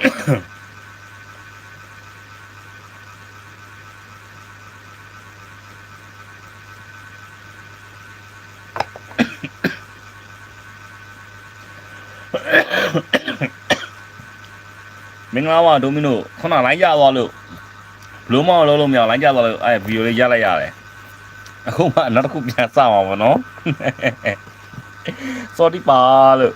မင်္ဂလာပါဒိုမီနိုခုနလိုင်းကြသွားလို့ဘလို့မအောင်လုံးလုံးမရအောင်လိုင်းကြသွားလို့အဲဗီဒီယိုလေးရလိုက်ရတယ်အခုမှနောက်တစ်ခုပြန်စမှာပေါ့နော် sorry ပါလို့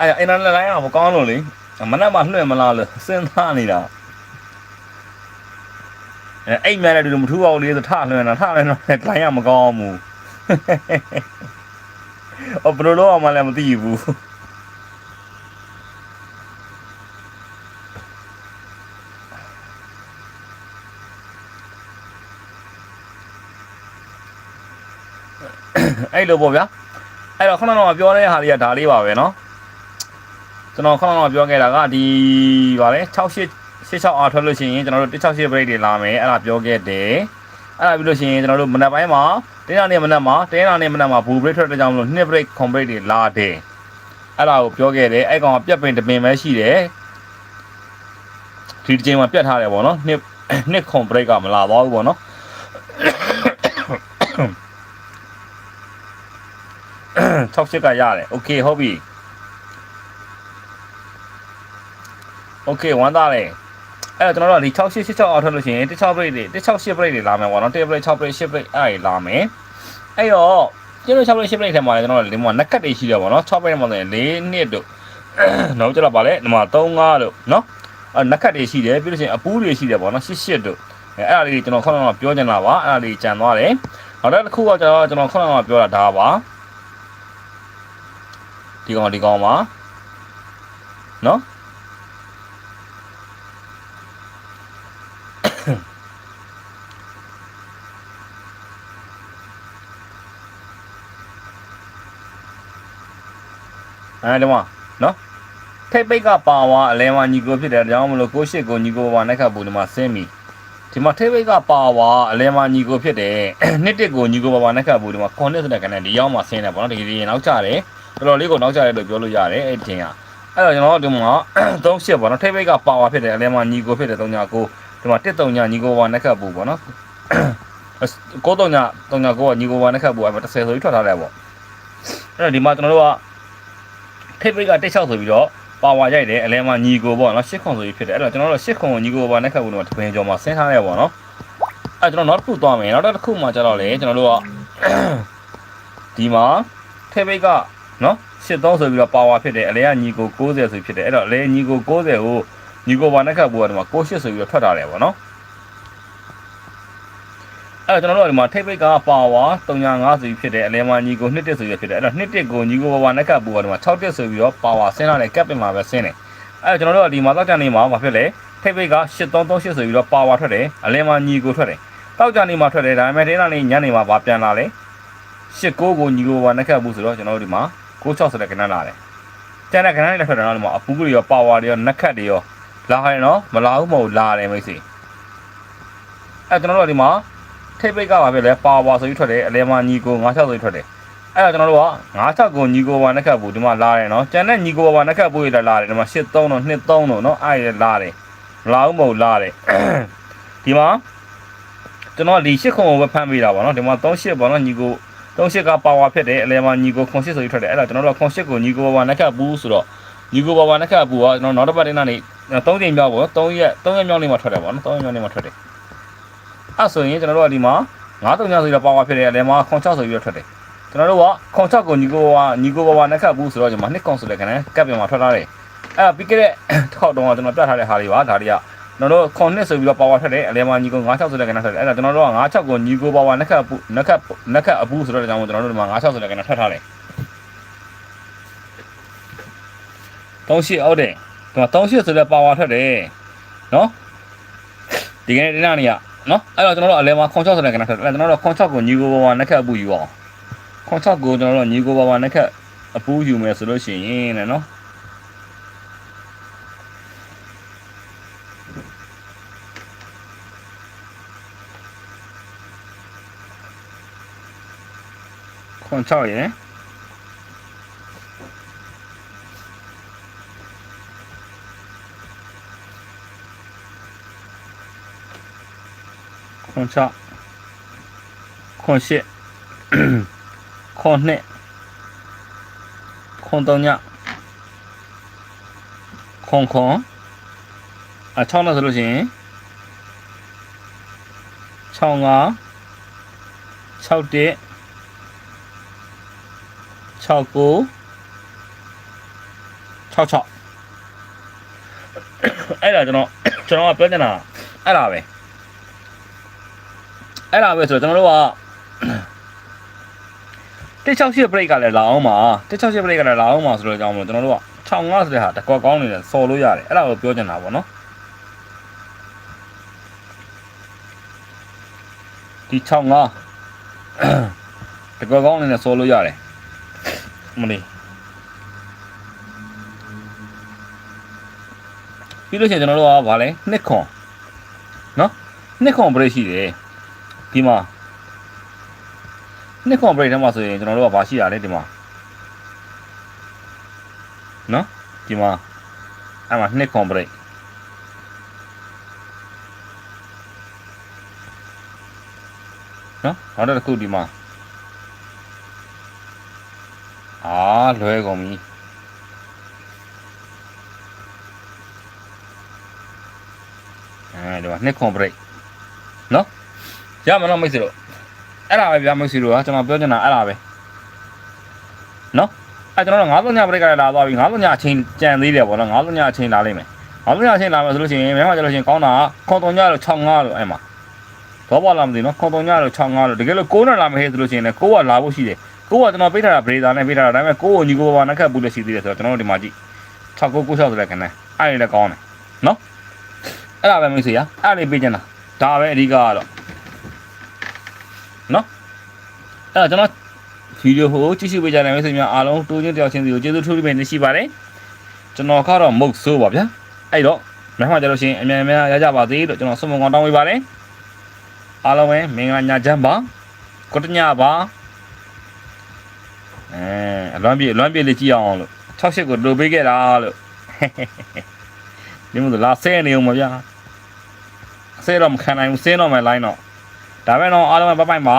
အဲ့အင်းလည်းလိုင်းအောင်မကောင်းလို့လေမနက်မှလွှင့်မလားလို့စဉ်းစားနေတာအဲ့အိတ်မြတဲ့လူမထူအောင်လေးဆိုထလွှင့်တာထလွှင့်တော့လိုင်းရမကောင်းဘူး အော်ဘယ်လိုလုပ်အောင်မလဲမသိဘူးအဲ့လိုပေါ့ဗျာအဲ့တော့ခုနကပြောတဲ့ဟာလေးကဒါလေးပါပဲเนาะ ကျွန်တော်ခုနကပြောခဲ့တာကဒီဗာလဲ68 66အားထွက်လို့ရှိရင်ကျွန်တော်တို့168 break တွေလာမယ်အဲ့ဒါပြောခဲ့တယ်အဲ့ဒါပြီးလို့ရှိရင်ကျွန်တော်တို့မနက်ပိုင်းမှာတင်းနာနေမနက်မှာတင်းနာနေမနက်မှာဘူ break ထွက်တဲ့ကြောင့်မလို့2 break com break တွေလာတယ်အဲ့ဒါကိုပြောခဲ့တယ်အဲ့ကောင်ကပြက်ပင်တပင်ပဲရှိတယ်ဒီတစ်ချိန်မှာပြတ်ထားတယ်ပေါ့နော်2 2 com break ကမလာသွားဘူးပေါ့နော်60ကရတယ်โอเคဟုတ်ပြီ โอเคဝမ်းသားတယ်အဲ့တော့ကျွန်တော်တို့ကဒီ6866အောက်ထွက်လို့ရှိရင်16 break တွေ168 break တွေလာမယ်ပေါ့နော်1 break 6 break 10 break အဲ့ဒါလာမယ်အဲ့တော့ကျွန်တော်6 break 10 break ထဲမှာလည်းကျွန်တော်တို့ဒီမှာနက်ကတ်တွေရှိတယ်ပေါ့နော်6 break မှာဆိုရင်4နှစ်တို့နောက်ကျတော့ပါလေဒီမှာ3 5တို့နော်အဲ့နက်ကတ်တွေရှိတယ်ပြီးလို့ရှိရင်အပူးတွေရှိတယ်ပေါ့နော်8 8တို့အဲ့အဲ့ဒါလေးကျွန်တော်ခုနကပြောချင်တာပါအဲ့ဒါလေးကြံသွားတယ်နောက်တစ်ခုကကျွန်တော်ကျွန်တော်ခုနကပြောတာဒါပါဒီကောင်ဒီကောင်ပါနော် အဲဒီမှာနော်ထိပ်ပိတ်ကပါဝါအလဲမှာညီကိုဖြစ်တယ်ဒါကြောင့်မလို့ကိုရှစ်ကိုညီကိုပါနဲ့ခတ်ဘူးဒီမှာဆင်းပြီဒီမှာထိပ်ပိတ်ကပါဝါအလဲမှာညီကိုဖြစ်တယ်နှစ်တစ်ကိုညီကိုပါပါနဲ့ခတ်ဘူးဒီမှာခွန်နှစ်ဆိုတဲ့ကနေဒီရောက်မှာဆင်းတယ်ပေါ့နော်ဒီဒီနောက်ကျတယ်တော်တော်လေးကိုနောက်ကျတယ်လို့ပြောလို့ရတယ်အဲ့တင်ကအဲ့တော့ကျွန်တော်တို့ဒီမှာ3ရှစ်ပေါ့နော်ထိပ်ပိတ်ကပါဝါဖြစ်တယ်အလဲမှာညီကိုဖြစ်တယ်3ညာကိုဒီမှာတစ်3ညာညီကိုပါနဲ့ခတ်ဘူးပေါ့နော်ကို3ညာ3ညာကိုကညီကိုပါနဲ့ခတ်ဘူးအဲ့မှာ30ဆိုပြီးထွက်ထားတယ်ပေါ့အဲ့တော့ဒီမှာကျွန်တော်တို့က ထိပ်ပိတ်ကတိတ်ချောက်ဆိုပြီးတော့ပါဝါရိုက်တယ်အလဲမှာညီကိုပေါ့နော်ရှစ်ခွန်ဆိုပြီးဖြစ်တယ်အဲ့တော့ကျွန်တော်တို့ရှစ်ခွန်ကိုညီကိုပါနဲ့ခတ်ဘူးတော့တပင်ကျော်မှာဆင်းထားရပေါ့နော်အဲ့ကျွန်တော်နောက်တစ်ခုသွားမယ်နောက်တစ်ခုမှကျတော့လေကျွန်တော်တို့ကဒီမှာထိပ်ပိတ်ကနော်83ဆိုပြီးတော့ပါဝါဖြစ်တယ်အလဲကညီကို60ဆိုဖြစ်တယ်အဲ့တော့အလဲညီကို60ကိုညီကိုပါနဲ့ခတ်ဘူးကတော့68ဆိုပြီးတော့ထွက်ထားတယ်ပေါ့နော် အဲ့တော့ကျွန်တော်တို့ကဒီမှာထိပ်ပိတ်ကပါဝါ305ဆိုပြီးဖြစ်တယ်အလဲမှာညီကို21ဆိုပြီးဖြစ်တယ်အဲ့တော့21ကိုညီကိုပါဝါနဲ့ကပ်ပူကဒီမှာ61ဆိုပြီးတော့ပါဝါဆင်းလာတယ်ကပ်ပင်မှာပဲဆင်းတယ်အဲ့တော့ကျွန်တော်တို့ကဒီမှာတောက်ကြနေမှာဘာဖြစ်လဲထိပ်ပိတ်က8338ဆိုပြီးတော့ပါဝါထွက်တယ်အလဲမှာညီကိုထွက်တယ်တောက်ကြနေမှာထွက်တယ်ဒါပေမဲ့တင်းလာနေညနေမှာဘာပြန်လာလဲ89ကိုညီကိုပါနဲ့ကပ်ပူဆိုတော့ကျွန်တော်တို့ဒီမှာ96ဆိုတဲ့ကဏ္ဍလာတယ်ကျန်တဲ့ကဏ္ဍတွေလည်းထွက်တယ်နော်ဒီမှာအပူကတွေရောပါဝါတွေရောနက်ခတ်တွေရောလာဟဲ့နော်မလာဘူးမဟုတ်လာတယ်မိတ်ဆွေအဲ့ကျွန်တော်တို့ကဒီမှာ ထိပ်ပိတ်ကပါပဲလဲပါဝါဆိုပြီးထွက်တယ်အလဲမှာညီကို96ဆိုပြီးထွက်တယ်အဲ့တော့ကျွန်တော်တို့က96ကိုညီကိုပါနဲ့ခတ်ဘူးဒီမှာလာတယ်နော်ကျန်တဲ့ညီကိုပါနဲ့ခတ်ဘူးရလာတယ်ဒီမှာ83တော့23တော့နော်အဲ့ရလာတယ်မလာဘူးမဟုတ်လာတယ်ဒီမှာကျွန်တော်ဒီ8ခုကိုပဲဖမ်းပေးတာပါနော်ဒီမှာ38ပေါ့နော်ညီကို38ကပါဝါဖြစ်တယ်အလဲမှာညီကိုခွန်8ဆိုပြီးထွက်တယ်အဲ့တော့ကျွန်တော်တို့ခွန်8ကိုညီကိုပါနဲ့ခတ်ဘူးဆိုတော့ညီကိုပါနဲ့ခတ်ဘူးကကျွန်တော်နောက်တစ်ပတ်တင်းကနေ3ချိန်မြောက်ပေါ့3ရက်3ရက်မြောက်နေမှာထွက်တယ်ပေါ့နော်3ရက်မြောက်နေမှာထွက်တယ် အဲ့ဆိုရင်ကျွန်တော်တို့ကဒီမှာ9တုံညဆိုပြီးတော့ပါဝါဖြစ်တယ်အလဲမှာခွန်6ဆိုပြီးတော့ထွက်တယ်ကျွန်တော်တို့ကခွန်6ကိုညီကိုဝါညီကိုဝါဝါနဲ့ခတ်ဘူးဆိုတော့ဒီမှာနှစ်ကွန်ဆိုတဲ့ခဏကပ်ပြန်မှာထွက်လာတယ်အဲ့ပြီးခဲ့တဲ့တစ်ခေါက်တုန်းကကျွန်တော်ပြထားတဲ့ဟာတွေပါဒါတွေကကျွန်တော်တို့ခွန်နှစ်ဆိုပြီးတော့ပါဝါထွက်တယ်အလဲမှာညီကို96ဆိုတဲ့ခဏထွက်တယ်အဲ့ဒါကျွန်တော်တို့က96ကိုညီကိုပါဝါနဲ့ခတ်ဘူးနဲ့ခတ်နဲ့ခတ်အဘူးဆိုတော့ကျွန်တော်တို့ဒီမှာ96ဆိုတဲ့ခဏထွက်ထားတယ်38အောက်တယ်ဒီမှာ38ဆိုတဲ့ပါဝါထွက်တယ်နော်ဒီကနေ့ဒီနေ့နေရ နော်အဲ့တော့ကျွန်တော်တို့အလဲမှာ96ဆိုတဲ့ကဏ္ဍထပ်ကျွန်တော်တို့96ကိုညီကိုဘာဘာနှက်ခတ်အပူယူအောင်96ကိုကျွန်တော်တို့ညီကိုဘာဘာနှက်ခတ်အပူယူမယ်ဆိုလို့ရှိရင်တဲ့နော်ခွန်6ရယ် ခွန်6ခွန်8ခွန်2ခွန်3ညခွန်ခွန်အ6နဲ့ဆိုလို့ရှိရင်6 5 6တက်6ကို6 6အဲ့ဒါကျွန်တော်ကျွန်တော်ကပြောနေတာအဲ့ဒါပဲ အဲ့ဒါပဲဆိုတော့ကျွန်တော်တို့က168 break ကလည်းလာအောင်ပါ168 break ကလည်းလာအောင်ပါဆိုတော့ကြောင်းမလို့ကျွန်တော်တို့က65ဆိုတဲ့ဟာတကွက်ကောင်းနေတယ်စော်လို့ရတယ်အဲ့ဒါကိုပြောချင်တာပေါ့နော်ဒီ65တကွက်ကောင်းနေတယ်စော်လို့ရတယ်မလေးပြီးလို့ရှိရင်ကျွန်တော်တို့ကဗာလဲနှစ်ခွန်နော်နှစ်ခွန် break ရှိတယ် ဒီမှာနှစ်ခွန် break ထဲမှာဆိုရင်ကျွန်တော်တို့ကဗာရှိရလဲဒီမှာနော်ဒီမှာအဲ့မှာနှစ်ခွန် break နော်နောက်တစ်ခုဒီမှာအာလွဲကုန်ပြီအဲဒီမှာနှစ်ခွန် break နော် ရမလားမိတ်ဆွေတို့အဲ့ဒါပဲဗျာမိတ်ဆွေတို့ကကျွန်တော်ပြောချင်တာအဲ့ဒါပဲနော်အဲ့ကျွန်တော်တို့90ည break ကလည်းလာသွားပြီ90ညအချိန်ကြံသေးတယ်ပေါ့နော်90ညအချိန်လာလိမ့်မယ်90ညအချိန်လာမယ်ဆိုလို့ရှိရင်မဲမှာကျလို့ရှိရင်ကောင်းတာခွန်3ညလို့65လို့အဲ့မှာတော့ပါလာမသိနော်ခွန်3ညလို့65လို့တကယ်လို့9နဲ့လာမယ်ဟဲ့ဆိုလို့ရှိရင်လည်း9ကလာဖို့ရှိတယ်9ကကျွန်တော်ပေးထားတာ breaker နဲ့ပေးထားတာဒါပေမဲ့9ကိုညီကိုပါနှစ်ခတ်ပူလို့ရှိသေးတယ်ဆိုတော့ကျွန်တော်တို့ဒီမှာကြည့်6996ဆိုတဲ့ခဏအဲ့ဒီလည်းကောင်းတယ်နော်အဲ့ဒါပဲမိတ်ဆွေရအဲ့ဒါလေးပေးချင်တာဒါပဲအဓိကကတော့ နော်အဲ့ဒါကျွန်တော်ဗီဒီယိုကိုကြည့်ရှုပေးကြတဲ့မိတ်ဆွေများအားလုံးတူချင်းတယောက်ချင်းစီကိုကျေးဇူးထူးပြီးနေရှိပါတယ်ကျွန်တော်ကတော့မုတ်ဆိုးပါဗျာအဲ့တော့မမှကြလို့ရှိရင်အမြန်အမြန်ရကြပါသေးလို့ကျွန်တော်ဆုမွန်ကောင်တောင်းပေးပါတယ်အားလုံးပဲမင်္ဂလာညချမ်းပါကိုတညပါအဲအလွမ်းပြေအလွမ်းပြေလေးကြည့်အောင်လို့68ကိုလိုပေးခဲ့တာလို့ဒီမို့လာဆဲနေအောင်မဗျာဆဲတော့မခံနိုင်ဘူးဆင်းတော့မယ် line တော့ ဒါပဲတော့အားလုံးပဲဘိုင်ဘိုင်ပါ